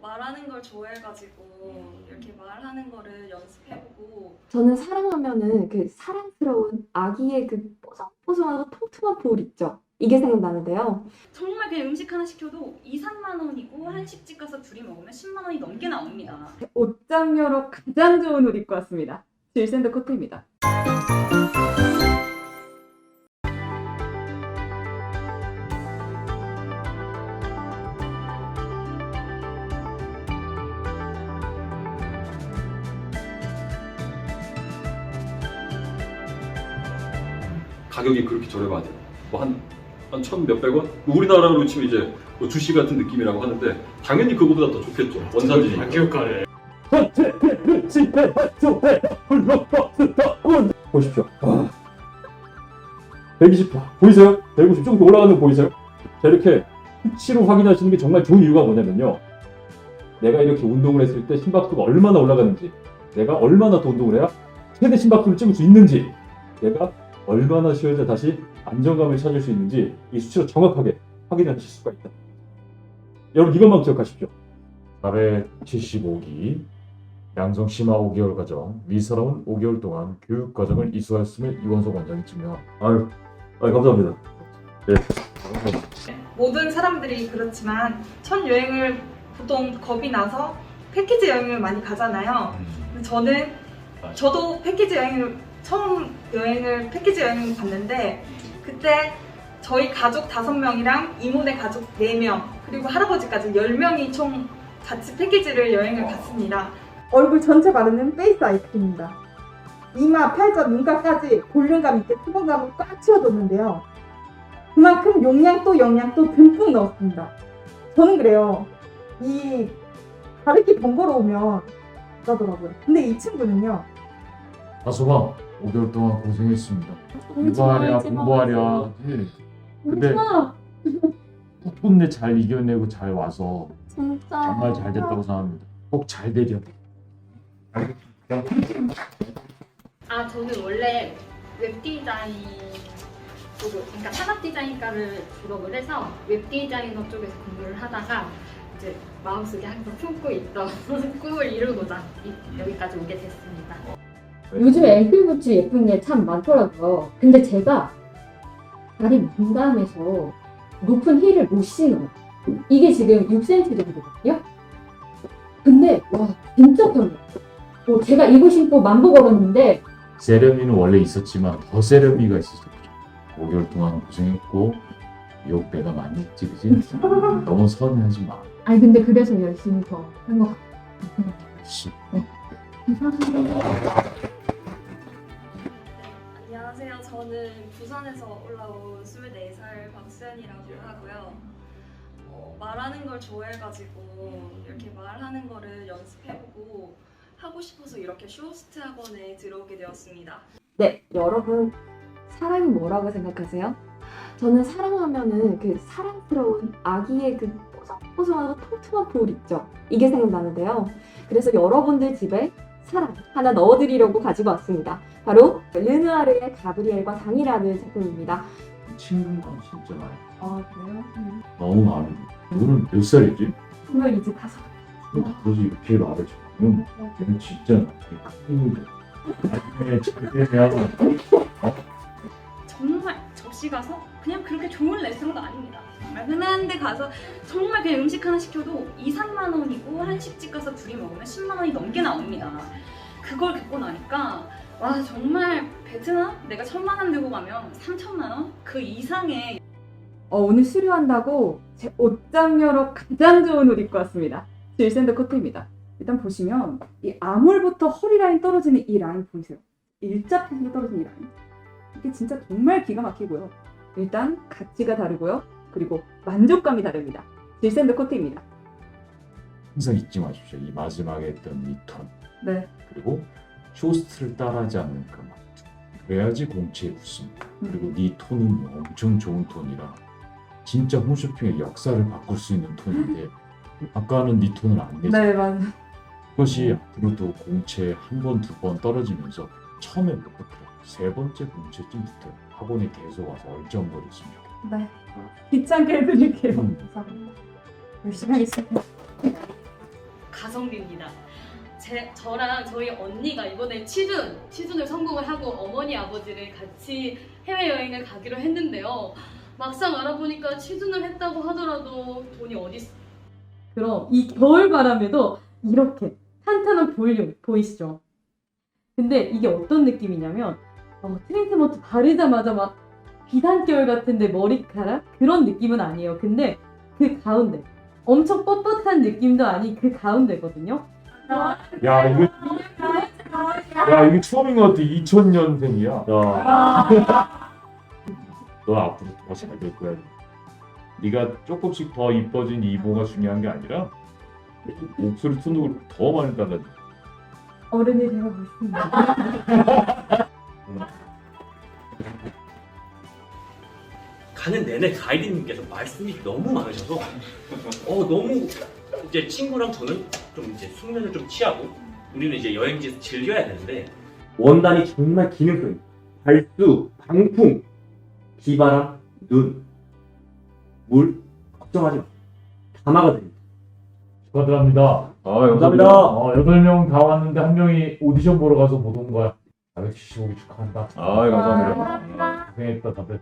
말하는 걸 좋아해가지고 이렇게 말하는 거를 연습해보고 저는 사랑하면은 그 사랑스러운 아기의 그 뽀송뽀송하고 통통한 볼 있죠. 이게 생각나는데요. 정말 그냥 음식 하나 시켜도 2, 3만 원이고 한식집 가서 둘이 먹으면 10만 원이 넘게 나옵니다. 옷장녀로 가장 좋은 옷 입고 왔습니다. 질샌드 코트입니다. 가격이 그렇게 저렴하대요. 뭐한 한 천 몇백 원? 우리나라로 치면 이제 뭐 주시 같은 느낌이라고 하는데 당연히 그거보다 더 좋겠죠. 원산지니까. 기억가래. 보십시오. 와. 120화 보이세요? 150 조금 올라가는 거 보이세요? 자 이렇게 수치로 확인하시는 게 정말 좋은 이유가 뭐냐면요. 내가 이렇게 운동을 했을 때 심박수가 얼마나 올라가는지, 내가 얼마나 더 운동을 해야 최대 심박수를 찍을 수 있는지, 내가 얼마나 쉬어야 다시 안정감을 찾을 수 있는지 이 수치로 정확하게 확인하실 수가 있다. 여러분 이것만 기억하십시오. 475기 양성 심화 5개월 과정 미서러운 5개월 동안 교육 과정을 이수하였음을 이원석 원장이 증명합니다. 아유, 아유 감사합니다. 모든 사람들이 그렇지만 첫 여행을 보통 겁이 나서 패키지 여행을 많이 가잖아요. 근데 저는 저도 패키지 여행을 처음 여행을 패키지 여행을 갔는데 그때 저희 가족 다섯 명이랑 이모네 가족 네명 그리고 할아버지까지 열 명이 총 같이 패키지를 여행을 갔습니다. 얼굴 전체 바르는 페이스 아이크림입니다. 이마, 팔자, 눈가까지 볼륨감 있게 수분감을 꽉 채워줬는데요. 그만큼 용량도 영양도 듬뿍 넣었습니다. 저는 그래요. 이 바르기 번거로우면 그러더라고요. 근데 이 친구는요. 다소방 5개월 동안 고생했습니다. 공부하랴 공부하랴 해. 근데 덕분에 잘 이겨내고 잘 와서 진짜 정말 잘 됐다고 생각합니다. 꼭 잘 되렴. 아 저는 원래 웹 디자인 쪽을 그러니까 산업 디자인과를 졸업을 해서 웹 디자이너 쪽에서 공부를 하다가 이제 마음속에 항상 품고 있던 꿈을 이루고자 이- 여기까지 오게 됐습니다. 요즘에 앵클 부츠 예쁜 게 참 많더라고요. 근데 제가 다리 민감해서 높은 힐을 못 신어요. 이게 지금 6cm 정도거든요. 근데 와 진짜 편해요. 어, 제가 이거 신고 만보 걸었는데 세련미는 원래 있었지만 더 세련미가 있었죠. 5개월 동안 고생했고 욕 내가 많이 했지 그지? 너무 서운해하지 마. 아니 근데 그래서 열심히 더 한 것 같아요. 씨. 안녕하세요. 저는 부산에서 올라온 24살 박수현이라고 하고요. 어, 말하는 걸 좋아해가지고 이렇게 말하는 거를 연습해보고 하고 싶어서 이렇게 쇼호스트 학원에 들어오게 되었습니다. 네, 여러분 사랑이 뭐라고 생각하세요? 저는 사랑하면은 그 사랑스러운 아기의 그 뽀송뽀송하고 통통한 볼 있죠. 이게 생각나는데요. 그래서 여러분들 집에 사랑 하나 넣어드리려고 가지고 왔습니다. 바로 르누아르의 가브리엘과 당이라는 제품입니다. 친근감 진짜 많이. 아 그래요? 너무 마음에 들어. 너는 몇 살이지? 정말 이제 다섯. 그러지 이렇게 말해줘. 응? 걔는 진짜 힘들어. 나중에 잘 되면 정말 접시 가서 그냥 그렇게 좋은 레스토랑도 아닙니다. 정말 흔한 데 가서 정말 그냥 음식 하나 시켜도 2, 3만 원이고 한식집 가서 둘이 먹으면 10만 원이 넘게 나옵니다. 그걸 겪고 나니까 와 정말 베트남 내가 천만 원 들고 가면 3천만 원 그 이상의 어, 오늘 수료한다고 제 옷장녀로 가장 좋은 옷 입고 왔습니다. 질샌드 코트입니다. 일단 보시면 이 아몰부터 허리 라인 떨어지는 이 라인 보이세요? 일자편으로 떨어지는 이 라인. 이게 진짜 정말 기가 막히고요. 일단 가치가 다르고요. 그리고 만족감이 다릅니다. 질샌드 코트입니다. 항상 잊지 마십시오. 이 마지막에 했던 이 톤. 네. 그리고 쇼스트를 따라하지 않는 그 말투. 그래야지 공치에 붙습니다. 그리고 네 톤은 엄청 좋은 톤이라 진짜 홈쇼핑의 역사를 바꿀 수 있는 톤인데 아까는 네 톤을 안 내서 네, 맞 그것이 앞으로도 공채 한 번, 두 번 떨어지면서 처음에 못 붙어요. 세 번째 공채쯤 붙어요. 학원에 계속 와서 좋겠어요. 네. 귀찮게 해드릴게요. 음. 감사합니다. 열심히 하겠습니다. 가성비입니다. 제, 저랑 저희 언니가 이번에 취준, 취준을 성공을 하고 어머니 아버지를 같이 해외여행을 가기로 했는데요. 막상 알아보니까 취준을 했다고 하더라도 돈이 어디 있 그럼 이 겨울 바람에도 이렇게 탄탄한 볼륨 보이시죠? 근데 이게 어떤 느낌이냐면 어, 트리트먼트 바르자마자 막 비단결 같은데 머리카락 그런 느낌은 아니에요. 근데 그 가운데 엄청 뻣뻣한 느낌도 아닌 그 가운데거든요. 야 이거 야 이게 처음인 것 같아 2000년생이야 야. 너 앞으로 더 잘 될 거야 네가 조금씩 더 이뻐진 이보가 중요한 게 아니라 목소리 톤으로 더 많이 달라져 어른이 되고 있습니다. 가는 내내 가이드님께서 말씀이 너무 많으셔서 어 너무 이제 친구랑 저는 좀 이제 숙면을 좀 취하고 우리는 이제 여행지에서 즐겨야 되는데 원단이 정말 기능성 발수, 방풍, 비바람, 눈, 물 걱정하지 마. 다 막아드립니다. 축하드립니다 아, 감사합니다. 어, 8명 다 왔는데 한 명이 오디션 보러 가서 못 온 거야 475기 축하한다 아, 감사합니다. 고생했다 다들